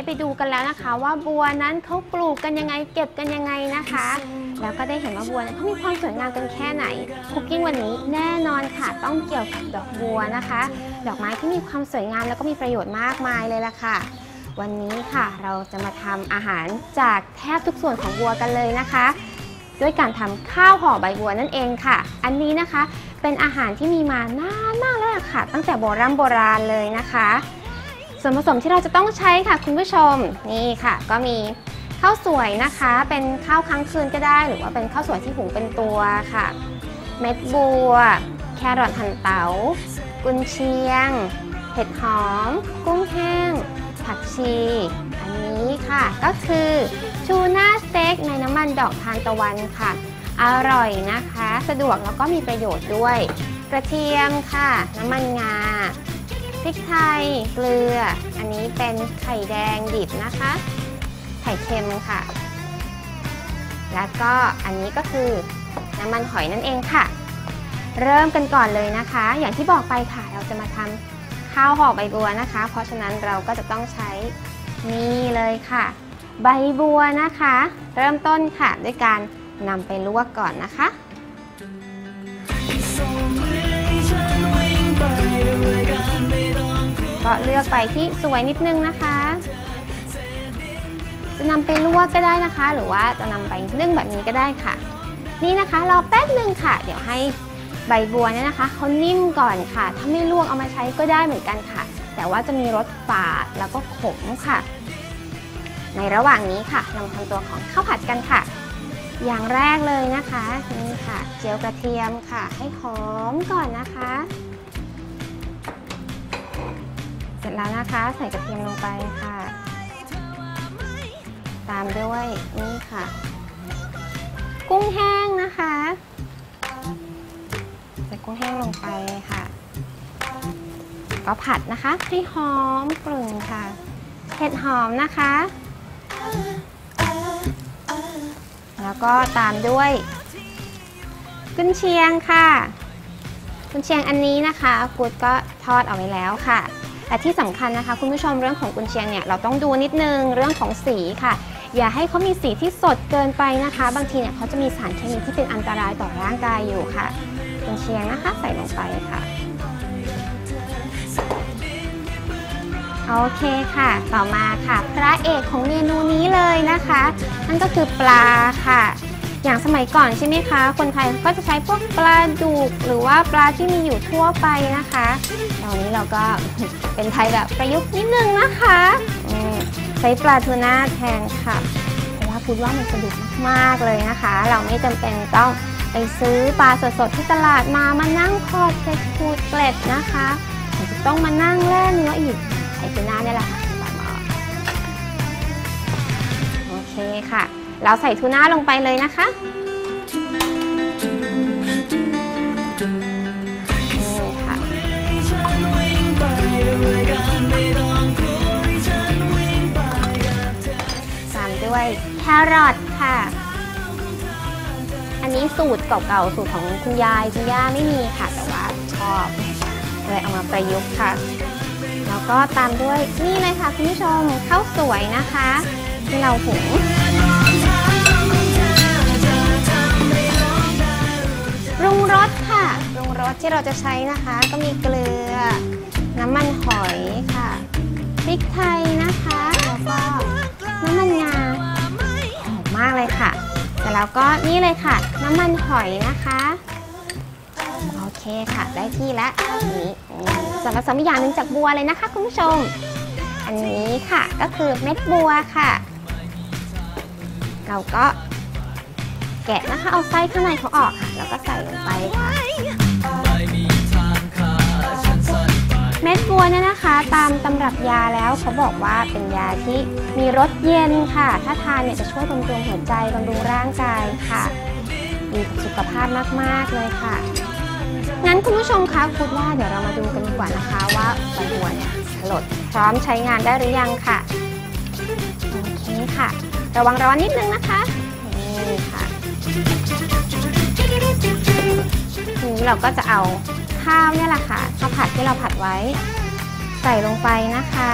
ได้ไปดูกันแล้วนะคะ ว่าบัวนั้นเขาปลูกกันยังไง เก็บกันยังไงนะคะ แล้วก็ได้เห็นว่าบัวนั้นเขามีความสวยงามกันแค่ไหนคุกกิ้งวันนี้แน่นอนค่ะต้องเกี่ยวกับดอกบัวนะคะ ดอกไม้ที่มีความสวยงามแล้วก็มีประโยชน์มากมายเลยล่ะค่ะ วันนี้ค่ะเราจะมาทำอาหารจากแทบทุกส่วนของบัวกันเลยนะคะ ด้วยการทำข้าวห่อใบบัวนั่นเองค่ะ อันนี้นะคะเป็นอาหารที่มีมานานมากแล้วล่ะค่ะ ตั้งแต่โบราณโบราณเลยนะคะ ส่วนผสมที่เราจะต้องใช้ค่ะคุณผู้ชมนี่ค่ะ ก็มีข้าวสวยนะคะ เป็นข้าวค้างคืนก็ได้ หรือว่าเป็นข้าวสวยที่หุงเป็นตัวค่ะ เม็ดบัว แครอทหั่นเตา๋ากุนเชียง เห็ดหอม กุ้งแห้ง ผักชี อันนี้ค่ะ ก็คือชูน่าสเต็กในน้ำมันดอกทานตะวันค่ะ อร่อยนะคะ สะดวกแล้วก็มีประโยชน์ด้วย กระเทียมค่ะ น้ำมันงา พริกไทย เกลือ อันนี้เป็นไข่แดงดิบนะคะ ไข่เค็มค่ะ แล้วก็อันนี้ก็คือน้ำมันหอยนั่นเองค่ะ เริ่มกันก่อนเลยนะคะ อย่างที่บอกไปค่ะ เราจะมาทำข้าวห่อใบบัวนะคะ เพราะฉะนั้นเราก็จะต้องใช้นี่เลยค่ะ ใบบัวนะคะ เริ่มต้นค่ะ ด้วยการนำไปลวกก่อนนะคะ ก็เลือกไปที่สวยนิดนึงนะคะ จะนำไปลวกก็ได้นะคะ หรือว่าจะนำไปนึ่งแบบนี้ก็ได้ค่ะ นี่นะคะรอแป๊บนึงค่ะ เดี๋ยวให้ใบบัวเนี่ยนะคะเขานิ่มก่อนค่ะ ถ้าไม่ลวกเอามาใช้ก็ได้เหมือนกันค่ะ แต่ว่าจะมีรสฝาดแล้วก็ขมค่ะ ในระหว่างนี้ค่ะเรามาทำตัวของข้าวผัดกันค่ะ อย่างแรกเลยนะคะนี่ค่ะ เจียวกระเทียมค่ะ ให้หอมก่อนนะคะ เสร็จแล้วนะคะ ใส่กระเทียมลงไปค่ะ ตามด้วยนี่ค่ะ กุ้งแห้งนะคะใส่กุ้งแห้งลงไปค่ะ ก็ผัดนะคะ ให้หอมกลุ่นค่ะเห็ดหอมนะคะ แล้วก็ตามด้วยกุนเชียงค่ะกุนเชียงอันนี้นะคะกูดก็ทอดเอาไว้แล้วค่ะ แต่ที่สำคัญนะคะ คุณผู้ชมเรื่องของกุนเชียงเนี่ยเราต้องดูนิดนึงเรื่องของสีค่ะ อย่าให้เขามีสีที่สดเกินไปนะคะ บางทีเนี่ยเขาจะมีสารเคมีที่เป็นอันตรายต่อร่างกายอยู่ค่ะกุนเชียงนะคะใส่ลงไปค่ะโอเคค่ะ ต่อมาค่ะ พระเอกของเมนูนี้เลยนะคะ นั่นก็คือปลาค่ะ อย่างสมัยก่อนใช่ไหมคะ คนไทยก็จะใช้พวกปลาดุกหรือว่าปลาที่มีอยู่ทั่วไปนะคะตอนนี้เราก็เป็นไทยแบบประยุกต์นิดนึงนะคะใช้ปลาทูน่าแทนค่ะเพราะว่าพูดว่ามันสะดวกมากๆเลยนะคะ เราไม่จำเป็นต้องไปซื้อปลาสดๆที่ตลาดมามานั่งคอดเกล็ดขูดเกล็ดนะคะจะต้องมานั่งแล่เนื้ออีกใช้ทูน่าเนี่ยแหละค่ะหมอโอเคค่ะ เราใส่ทูน่าลงไปเลยนะคะ นี่ค่ะ ตามด้วยแครอทค่ะ อันนี้สูตรเก่าๆ สูตรของคุณยาย คุณย่าไม่มีค่ะ แต่ว่าชอบเลยเอามาประยุกต์ค่ะ แล้วก็ตามด้วยนี่เลยค่ะคุณผู้ชมข้าวสวยนะคะ ที่เราหุง ปรุงรสค่ะปรุงรสที่เราจะใช้นะคะ ก็มีเกลือ น้ำมันหอยค่ะ พริกไทยนะคะ แล้วก็น้ำมันงาหอมมากเลยค่ะเสร็จแล้วก็นี่เลยค่ะ น้ำมันหอยนะคะ โอเคค่ะ ได้ที่แล้วอันนี้ส่วนผสมอีกอย่างหนึ่งจากบัวเลยนะคะคุณผู้ชม อันนี้ค่ะก็คือเม็ดบัวค่ะ เราก็ แกะนะคะเอาไส้ข้างในเขาออกค่ะแล้วก็ใส่ลงไปค่ะเม็ดบัวเนี่ยนะคะ ตามตำรับยาแล้วเขาบอกว่าเป็นยาที่มีรสเย็นค่ะ ถ้าทานเนี่ยจะช่วยบำรุงหัวใจบำรุงร่างกายค่ะดีต่อสุขภาพมากๆเลยค่ะงั้นคุณผู้ชมคะพูดว่าเดี๋ยวเรามาดูกันดีกว่านะคะว่าใบบัวเนี่ยสลดพร้อมใช้งานได้หรือยังค่ะโอเคค่ะ ระวังร้อนนิดนึงนะคะนี่ค่ะ ทีนี้เราก็จะเอาข้าวเนี่ยแหละค่ะข้าวผัดที่เราผัดไว้ ใส่ลงไปนะคะ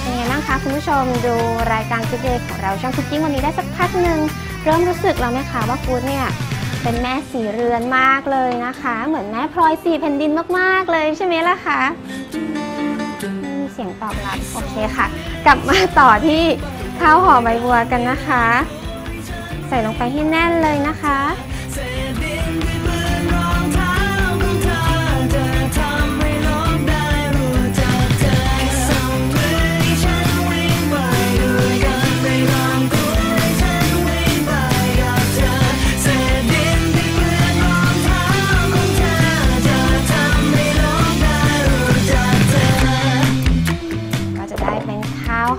เป็นไงบ้างคะคุณผู้ชมดูรายการคุกเดย์ของเราช่องคุกกิ้งวันนี้ได้สักพักหนึ่งเริ่มรู้สึกแล้วไหมคะว่าฟูดเนี่ยเป็นแม่สีเรือนมากเลยนะคะ เหมือนแม่พลอยสีแผ่นดินมากๆเลยใช่ไหมล่ะคะมีเสียงตอบรับโอเคค่ะ กลับมาต่อที่ ข้าวห่อใบบัวกันนะคะ ใส่ลงไปให้แน่นเลยนะคะ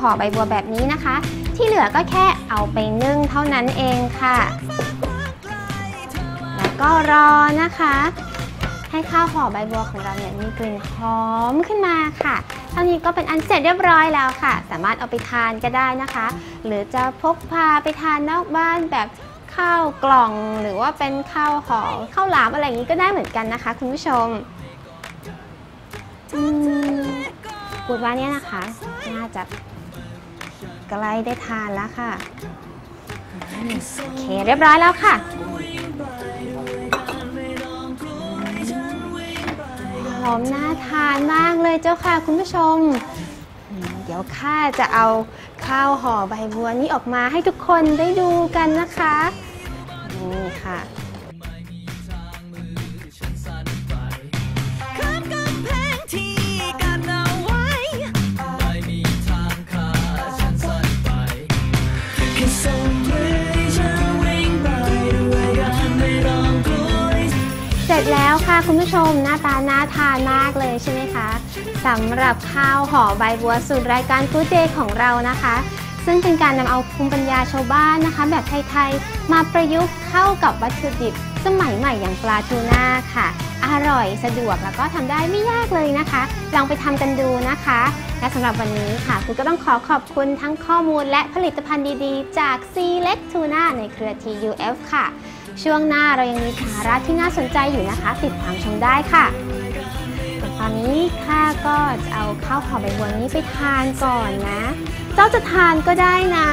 ห่อใบบัวแบบนี้นะคะ ที่เหลือก็แค่เอาไปนึ่งเท่านั้นเองค่ะ แล้วก็รอนะคะ ให้ข้าวห่อใบบัวของเราเนี่ยมีกลิ่นหอมขึ้นมาค่ะท่านี้ก็เป็นอันเสร็จเรียบร้อยแล้วค่ะ สามารถเอาไปทานก็ได้นะคะ หรือจะพกพาไปทานนอกบ้านแบบข้าวกล่อง หรือว่าเป็นข้าวห่อข้าวหลามอะไรอย่างนี้ก็ได้เหมือนกันนะคะ คุณผู้ชมอืมพูดว่าเนี่ยนะคะ น่าจะ ใกล้ได้ทานแล้วค่ะโอเคเรียบร้อยแล้วค่ะหอมน่าทานมากเลยเจ้าค่ะคุณผู้ชม เดี๋ยวข้าจะเอาข้าวห่อใบบัวนี้ออกมาให้ทุกคนได้ดูกันนะคะนี่ค่ะ ร็จแล้วค่ะคุณผู้ชมหน้าตาน่าทานมากเลยใช่ไหมคะสำหรับข้าวห่อใบบัวสูตรรายการ Good Day ของเรานะคะ ซึ่งเป็นการนำเอาภูมิปัญญาชาวบ้านนะคะ แบบไทยๆมาประยุกต์เข้ากับวัตถุดิบสมัยใหม่อย่างปลาทูน่าค่ะ อร่อยสะดวกแล้วก็ทำได้ไม่ยากเลยนะคะ ลองไปทำกันดูนะคะะสำหรับวันนี้ค่ะคุณก็ต้องขอขอบคุณทั้งข้อมูลและผลิตภัณฑ์ดีๆ จาก C l e c Tuna ในเครือ TUF ค่ะ ช่วงหน้าเรายังมีสาระที่น่าสนใจอยู่นะคะ ติดตามชมได้ค่ะตอนนี้ข้าก็จะเอาข้าวหอใบบัวนี้ไปทานก่อนนะ เจ้าจะทานก็ได้นะ